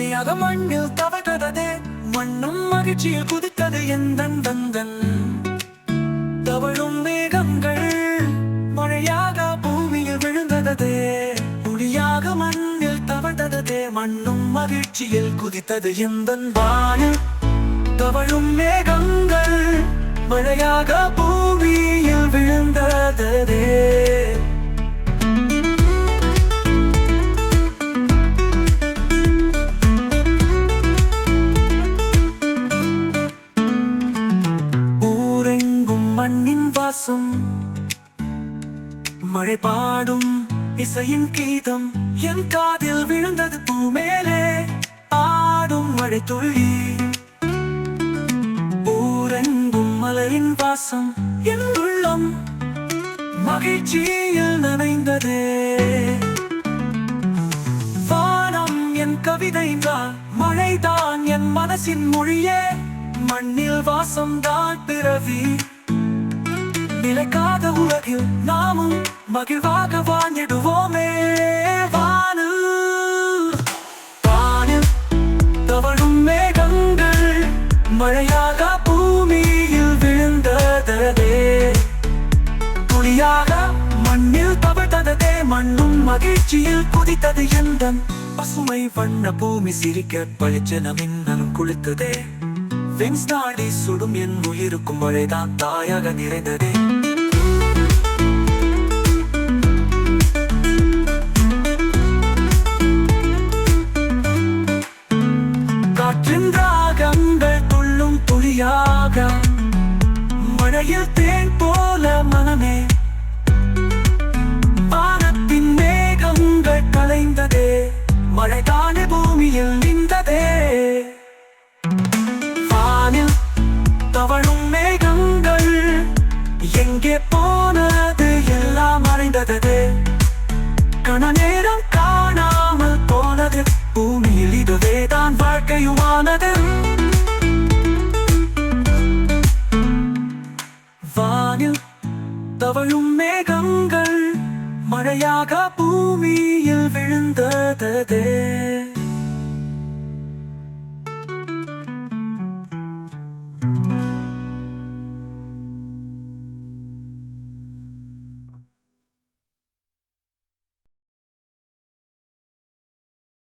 ஒளியாக மண்ணில் தவழ்கிறது. மண்ணும் மகிழ்ச்சியில் குதித்தது எந்த தந்தன் தவழும் மேகங்கள் மழையாக பூமியில் விழுந்ததே ஒளியாக மண்ணில் தவழ்ந்ததே மண்ணும் மகிழ்ச்சியில் குதித்தது எந்த வானில் தவழும் மேகங்கள் மழையாக பூ சுவாசம் மழை பாடும் இசையின் கீதம் என் காதில் விழுந்தது பூ மேலே ஆடும் மழை துள்ளி. ஊரெங்கும் மலையின் வாசம் என் உள்ளம். மகிழ்ச்சியில் நனைந்ததே. வானம் என் கவிதை தான் மழைதான் என் மனசின் மொழியே. மண்ணில் வாசம் தான் பிறவி. நிலைக்காத உலகில் நாமும் மகிழ்வாக வாழ்ந்திடுவோமே வானு வானில் தவழும் மேகங்கள் மழையாக பூமியில் விழுந்ததே துளியாக மண்ணில் தவழ்ந்ததே மண்ணும் மகிழ்ச்சியில் குதித்தது எந்தன் பசுமை வண்ண பூமி சிரிக்க பளிச்சென மின்னலும் குளித்ததே. வெங்ஸ் தாண்டி சுடும் என் உயிருக்கும் மழைதான் தாயாக நிறைந்ததே. காற்றின் ராகங்கள் துள்ளும் துளியாக மழையில் தேன் போல மனமே. வானத்தின் மேகங்கள் கலைந்ததே மழைதானே பூமியில் தவழும் மேகங்கள் மழையாக பூமியில் விழுந்ததே